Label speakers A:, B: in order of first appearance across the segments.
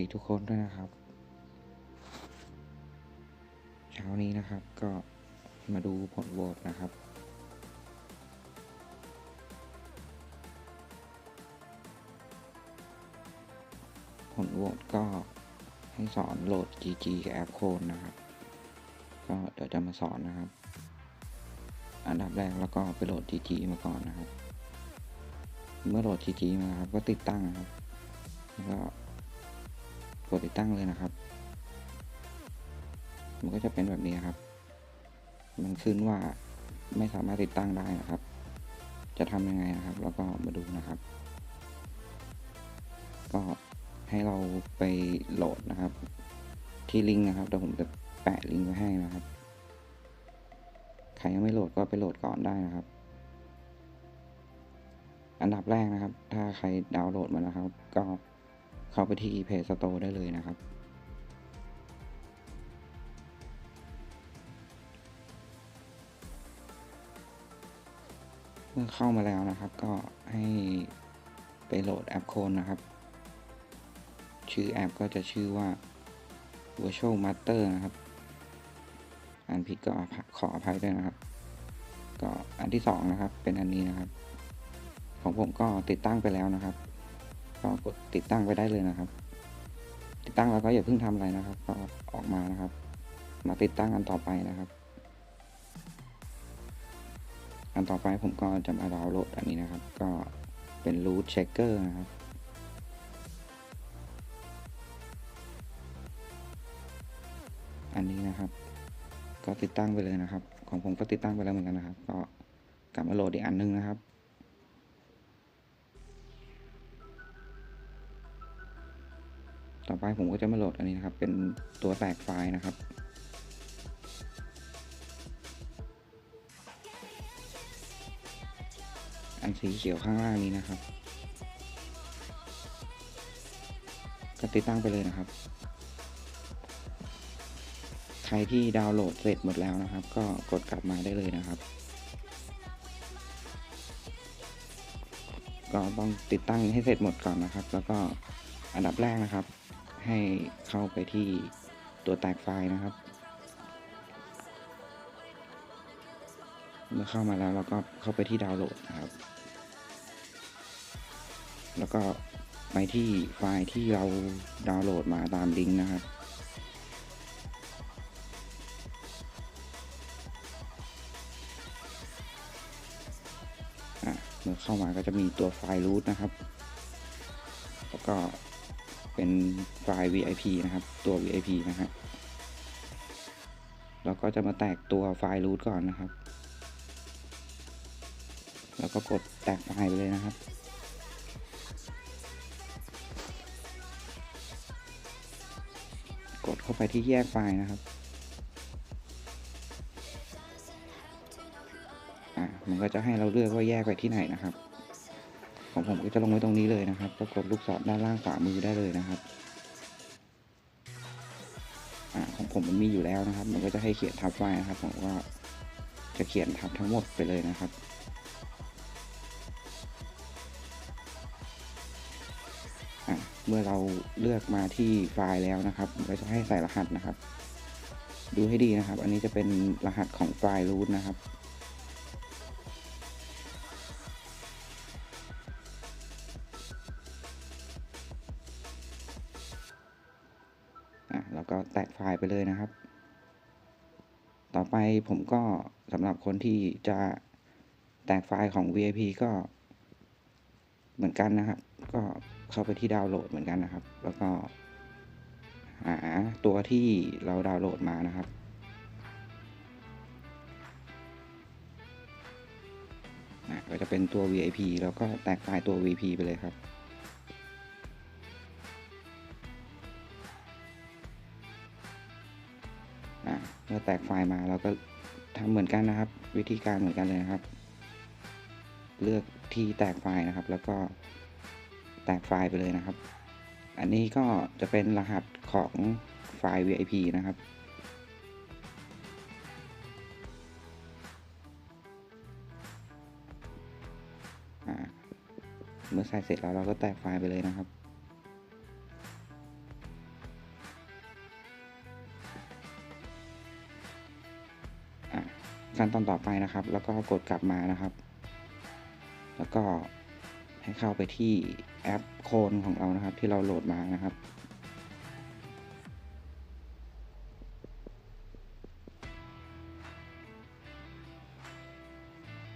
A: ีทุกคนด้วยนะครับ เช้านี้นะครับก็มาดูผลโหวตนะครับผลโหวตก็ให้สอนโหลด GG กับแอปโคนนะครับ ก็เดี๋ยวจะมาสอนนะครับ อันดับแรกแล้วก็ไปโหลด GG มาก่อนนะครับ เมื่อโหลด GG มาครับก็ติดตั้งนะครับ แล้วก็ กดติดตั้งเลยนะครับ มันก็จะเป็นแบบนี้ครับ มันขึ้นว่าไม่สามารถติดตั้งได้นะครับ จะทำยังไงนะครับ แล้วก็มาดูนะครับ ก็ให้เราไปโหลดนะครับ ที่ลิงก์นะครับเดี๋ยวผมจะแปะลิงก์ไว้ให้นะครับ ใครยังไม่โหลดก็ไปโหลดก่อนได้นะครับ อันดับแรกนะครับ ถ้าใครดาวน์โหลดมาแล้วครับ ก็ เข้าไปที่ Play Store ได้เลยนะครับ เมื่อเข้ามาแล้วนะครับ ก็ให้ไปโหลดแอปโคนนะครับ ชื่อแอปก็จะชื่อว่า Virtual Master นะครับอ่านผิดก็ขออภัยด้วยนะครับ ก็อันที่สองนะครับ เป็นอันนี้นะครับ ของผมก็ติดตั้งไปแล้วนะครับ ก็กดติดตั้งไปได้เลยนะครับ ติดตั้งแล้วก็อย่าเพิ่งทำอะไรนะครับ ก็ออกมานะครับ มาติดตั้งอันต่อไปนะครับ อันต่อไปผมก็จะมาดาวน์โหลดอันนี้นะครับ ก็เป็น root checker นะครับอันนี้นะครับ ก็ติดตั้งไปเลยนะครับ ของผมก็ติดตั้งไปแล้วเหมือนกันนะครับ ก็กลับมาโหลดอีกอันนึงนะครับ ต่อไปผมก็จะมาโหลดอันนี้นะครับ เป็นตัวแตกไฟล์นะครับ อันสีเขียวข้างล่างนี้นะครับ ก็ติดตั้งไปเลยนะครับ ใครที่ดาวน์โหลดเสร็จหมดแล้วนะครับ ก็กดกลับมาได้เลยนะครับก็ต้องติดตั้งให้เสร็จหมดก่อนนะครับ แล้วก็อันดับแรกนะครับ ให้เข้าไปที่ตัวแตกไฟล์นะครับ เมื่อเข้ามาแล้วเราก็เข้าไปที่ดาวน์โหลดนะครับ แล้วก็ไปที่ไฟล์ที่เราดาวน์โหลดมาตามลิงก์นะครับอะเมื่อเข้ามาก็จะมีตัวไฟล์ root นะครับ แล้วก็ เป็นไฟล์ VIP นะครับ ตัว VIP นะฮะเราก็จะมาแตกตัวไฟล์ root ก่อนนะครับ แล้วก็กดแตกไฟล์ไปเลยนะครับกดเข้าไปที่แยกไฟล์นะครับ อะมันก็จะให้เราเลือกว่าแยกไปที่ไหนนะครับ ผมก็จะลงไว้ตรงนี้เลยนะครับก็กดลูกศรด้านล่างขวามือได้เลยนะครับอ่าของผมมันมีอยู่แล้วนะครับ มันก็จะให้เขียนทับไว้นะครับ ผมก็จะเขียนทับทั้งหมดไปเลยนะครับเมื่อเราเลือกมาที่ไฟล์แล้วนะครับมันก็จะให้ใส่รหัสนะครับ ดูให้ดีนะครับ อันนี้จะเป็นรหัสของไฟล์ root นะครับ ผมก็สำหรับคนที่จะแตกไฟล์ของ VIP ก็เหมือนกันนะครับ ก็เข้าไปที่ดาวน์โหลดเหมือนกันนะครับ แล้วก็หาตัวที่เราดาวน์โหลดมานะครับอะก็จะเป็นตัว VIP แล้วก็แตกไฟล์ตัว VIP ไปเลยครับ เมื่อแตกไฟล์มาเราก็ทำเหมือนกันนะครับ วิธีการเหมือนกันเลยนะครับ เลือกที่แตกไฟล์นะครับ แล้วก็แตกไฟล์ไปเลยนะครับ อันนี้ก็จะเป็นรหัสของไฟล์ VIP นะครับเมื่อใส่เสร็จแล้วเราก็แตกไฟล์ไปเลยนะครับ ขั้นตอนต่อไปนะครับ แล้วก็กดกลับมานะครับ แล้วก็ให้เข้าไปที่แอปโคนของเรานะครับ ที่เราโหลดมานะครับ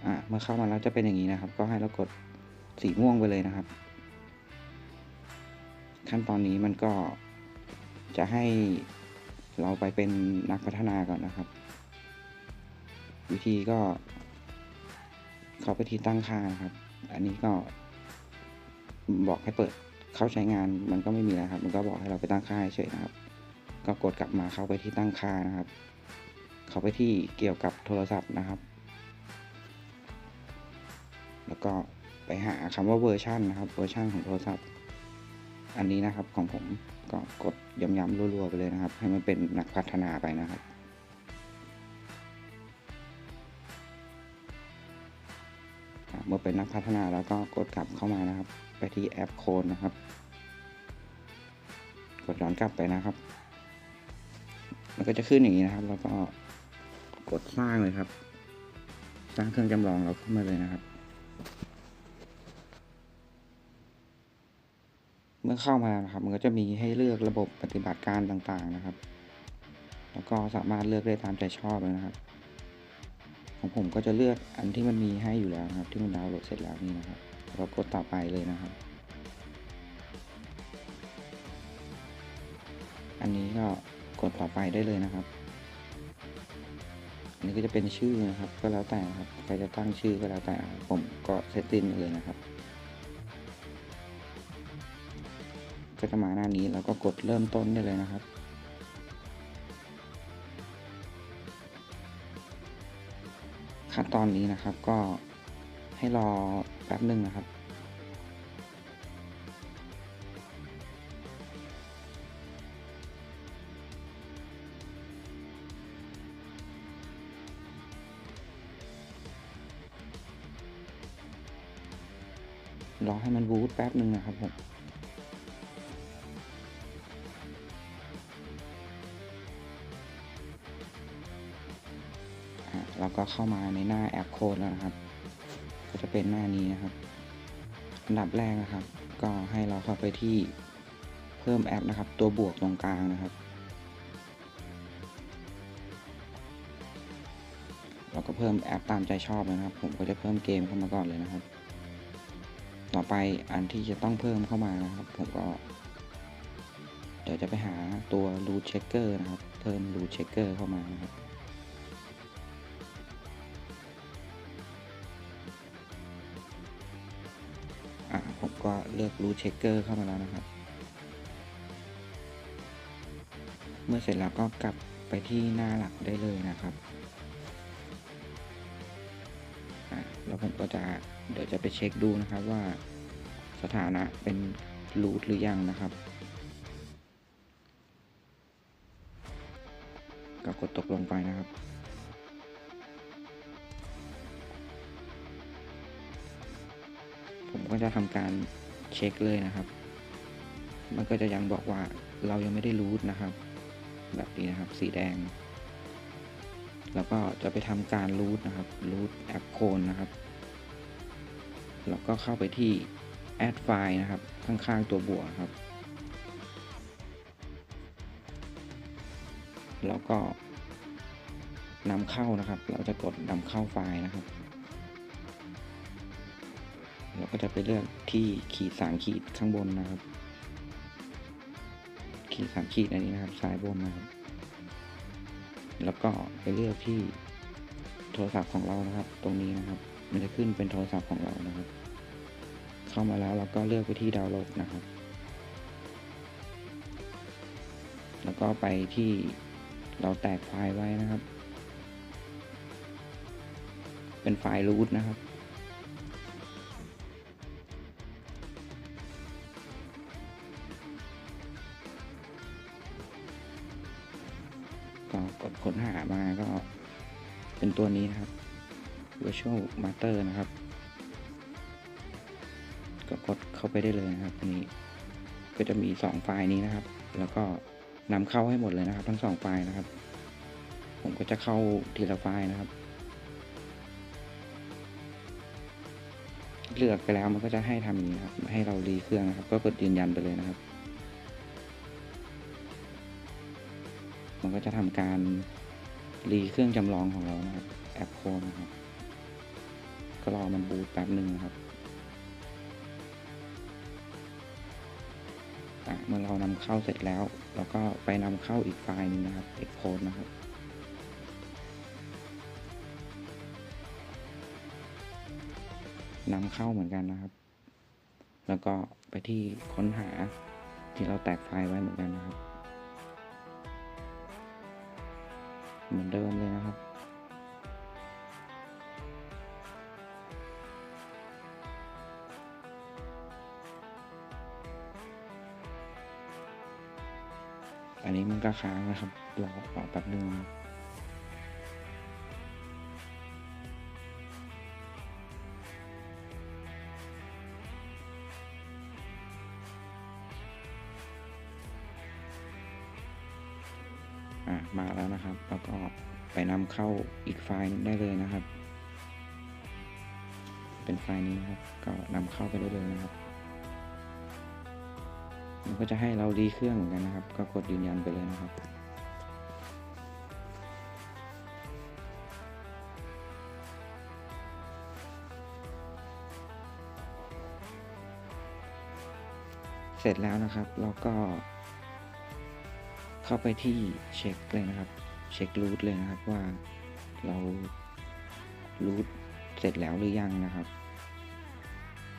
A: อะเมื่อเข้ามาแล้วจะเป็นอย่างนี้นะครับ ก็ให้เรากดสีม่วงไปเลยนะครับ ขั้นตอนนี้มันก็จะให้เราไปเป็นนักพัฒนาก่อนนะครับ วิธีก็ เข้าไปที่ตั้งค่านะครับ อันนี้ก็ บอกให้เปิดเข้าใช้งานมันก็ไม่มีแล้วครับ มันก็บอกให้เราไปตั้งค่าเฉยนะครับ ก็กดกลับมาเข้าไปที่ตั้งค่านะครับ เข้าไปที่เกี่ยวกับโทรศัพท์นะครับ แล้วก็ไปหาคำว่าเวอร์ชันนะครับ เวอร์ชันของโทรศัพท์ อันนี้นะครับของผมก็กดย้ำๆรัวๆไปเลยนะครับ ให้มันเป็นนักพัฒนาไปนะครับ เมื่อเป็นนักพัฒนาแล้วก็กดกลับเข้ามานะครับ ไปที่แอปโคนนะครับ กดย้อนกลับไปนะครับ มันก็จะขึ้นอย่างนี้นะครับ แล้วก็กดสร้างเลยครับ สร้างเครื่องจำลองเราขึ้นมาเลยนะครับ เมื่อเข้ามานะครับ มันก็จะมีให้เลือกระบบปฏิบัติการต่างๆนะครับ แล้วก็สามารถเลือกได้ตามใจชอบเลยนะครับ ของผมก็จะเลือกอันที่มันมีให้อยู่แล้วนะครับ ที่มันดาวน์โหลดเสร็จแล้วนี่นะครับ เรากดต่อไปเลยนะครับ อันนี้ก็กดต่อไปได้เลยนะครับ อันนี้ก็จะเป็นชื่อนะครับ ก็แล้วแต่นะครับใครจะตั้งชื่อก็แล้วแต่ผมก็เซตติ้งเลยนะครับก็จะมาหน้านี้แล้วก็กดเริ่มต้นได้เลยนะครับ ขั้นตอนนี้นะครับก็ให้รอแป๊บหนึ่งนะครับ รอให้มันบูตแป๊บหนึ่งนะครับผม ก็เข้ามาในหน้าแอปโค้ดแล้วนะครับ ก็จะเป็นหน้านี้นะครับ อันดับแรกนะครับ ก็ให้เราเข้าไปที่เพิ่มแอปนะครับ ตัวบวกตรงกลางนะครับ เราก็เพิ่มแอปตามใจชอบนะครับ ผมก็จะเพิ่มเกมเข้ามาก่อนเลยนะครับ ต่อไปอันที่จะต้องเพิ่มเข้ามานะครับ ผมก็เดี๋ยวจะไปหาตัว root checker นะครับ เพิ่ม root checker เข้ามานะครับ เลือก root checker เข้ามาแล้วนะครับ เมื่อเสร็จแล้วก็กลับไปที่หน้าหลักได้เลยนะครับแล้วผมก็จะเดี๋ยวจะไปเช็คดูนะครับว่าสถานะเป็น root หรือยังนะครับ ก็กดตกลงไปนะครับผมก็จะทำการ เช็คเลยนะครับ มันก็จะยังบอกว่าเรายังไม่ได้รูทนะครับ แบบนี้นะครับสีแดง แล้วก็จะไปทำการรูทนะครับรูทแอปโคนนะครับ แล้วก็เข้าไปที่ add file นะครับ ข้างๆตัวบวกครับ แล้วก็นำเข้านะครับ เราจะกดนำเข้าไฟล์นะครับ เราก็จะไปเลือกที่ขีดสามขีดข้างบนนะครับ ขีดสามขีดอันนี้นะครับซ้ายบนนะครับ แล้วก็ไปเลือกที่โทรศัพท์ของเรานะครับ ตรงนี้นะครับ มันจะขึ้นเป็นโทรศัพท์ของเรานะครับ เข้ามาแล้วเราก็เลือกไปที่ดาวน์โหลดนะครับ แล้วก็ไปที่เราแตกไฟล์ไว้นะครับ เป็นไฟล์ root นะครับ ค้นหามาก็เป็นตัวนี้นะครับ virtual master นะครับ ก็กดเข้าไปได้เลยนะครับนี้ก็จะมี 2 ไฟล์นี้นะครับ แล้วก็นำเข้าให้หมดเลยนะครับ ทั้ง 2 ไฟล์นะครับ ผมก็จะเข้าทีละไฟล์นะครับ เลือกไปแล้วมันก็จะให้ทำอย่างนี้ครับ ให้เรารีเครื่องนะครับ ก็กดยืนยันไปเลยนะครับ มันก็จะทำการรีเครื่องจำลองของเรานะครับ แอปโคนนะครับ ก็รอมันบูตแป๊บหนึ่งนะครับเมื่อเรานำเข้าเสร็จแล้ว เราก็ไปนำเข้าอีกไฟล์นึงนะครับ export นะครับนำเข้าเหมือนกันนะครับ แล้วก็ไปที่ค้นหาที่เราแตกไฟล์ไว้เหมือนกันนะครับ เหมือนเดิมเลยนะครับ อันนี้มันก็ค้างนะครับรอแป๊บนึง เข้าอีกไฟล์หนึงได้เลยนะครับ เป็นไฟล์นี้นะครับ ก็นำเข้าไปได้เลยนะครับ มันก็จะให้เรารีเครื่องเหมือนกันนะครับ ก็กดยืนยันไปเลยนะครับเสร็จแล้วนะครับ เราก็เข้าไปที่เช็คเลยนะครับ เช็ครูทเลยนะครับว่าเรารูทเสร็จแล้วหรือยังนะครับ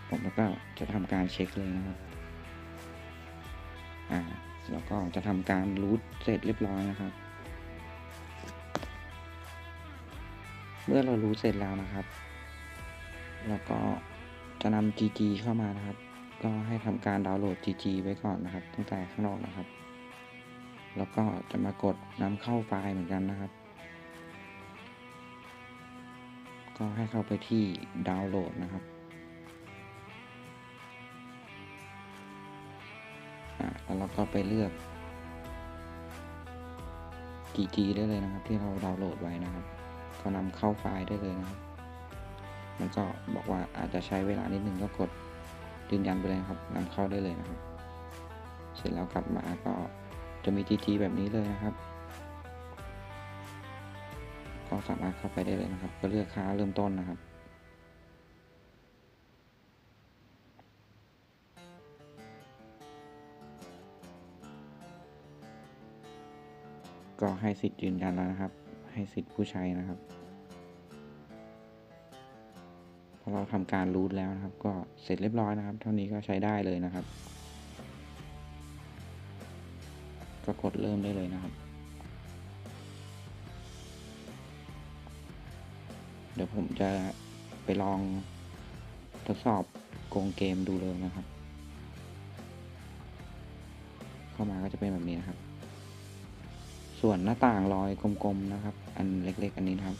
A: ผมแล้วก็จะทำการเช็คเลยนะครับ อ่าแล้วก็จะทำการรูทเสร็จเรียบร้อยนะครับ เมื่อเรารูทเสร็จแล้วนะครับ แล้วก็จะนำ GG เข้ามานะครับ ก็ให้ทำการดาวน์โหลด GG ไว้ก่อนนะครับ ตั้งแต่ข้างนอกนะครับ แล้วก็จะมากดนำเข้าไฟล์เหมือนกันนะครับ ก็ให้เข้าไปที่ดาวน์โหลดนะครับแล้วเราก็ไปเลือก GG ได้เลยนะครับ ที่เราดาวน์โหลดไว้นะครับก็นำเข้าไฟล์ได้เลยนะครับ มันก็บอกว่าอาจจะใช้เวลานิดนึงก็กดยืนยันไปเลยครับนำเข้าได้เลยนะครับ เสร็จแล้วกลับมาก็ จะมี GG แบบนี้เลยนะครับ ก็สามารถเข้าไปได้เลยนะครับ ก็เลือกค่าเริ่มต้นนะครับ ก็ให้สิทธิ์ยืนยันแล้วนะครับ ให้สิทธิ์ผู้ใช้นะครับพอเราทำการรูทแล้วนะครับ ก็เสร็จเรียบร้อยนะครับ เท่านี้ก็ใช้ได้เลยนะครับ ก็กดเริ่มได้เลยนะครับ เดี๋ยวผมจะไปลองทดสอบโกงเกมดูเลยนะครับ เข้ามาก็จะเป็นแบบนี้นะครับ ส่วนหน้าต่างรอยกลมๆนะครับ อันเล็กๆ อันนี้นะครับ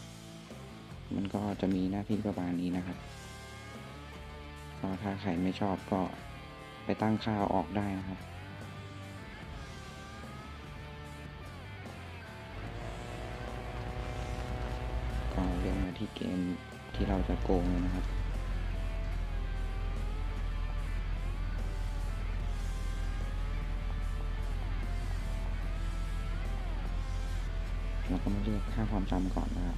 A: มันก็จะมีหน้าที่ประมาณนี้นะครับก็ถ้าใครไม่ชอบก็ไปตั้งค่าออกได้นะครับ ที่เกมที่เราจะโกงเลยนะครับเราก็มาเลือกค่าความจำก่อนนะครับ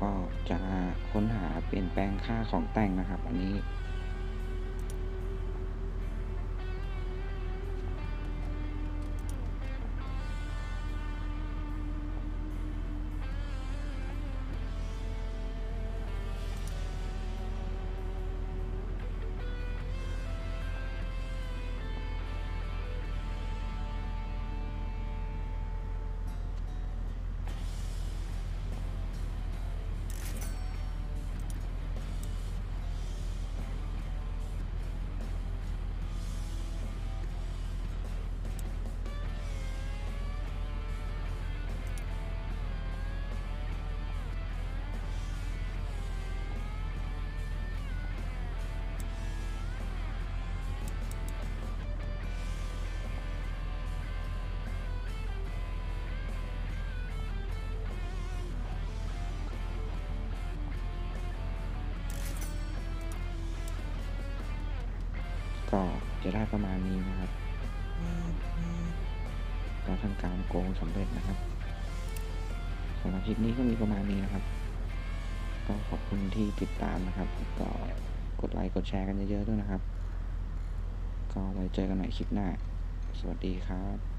A: ก็จะค้นหาเปลี่ยนแปลงค่าของแต่งนะครับ อันนี้ ก็จะได้ประมาณนี้นะครับก็ทำการโกงสำเร็จนะครับสำหรับคลิปนี้ก็มีประมาณนี้นะครับ ก็ขอบคุณที่ติดตามนะครับ ก็กดไลค์กดแชร์กันเยอะๆด้วยนะครับ ก็ไว้เจอกันใหม่คลิปหน้า สวัสดีครับ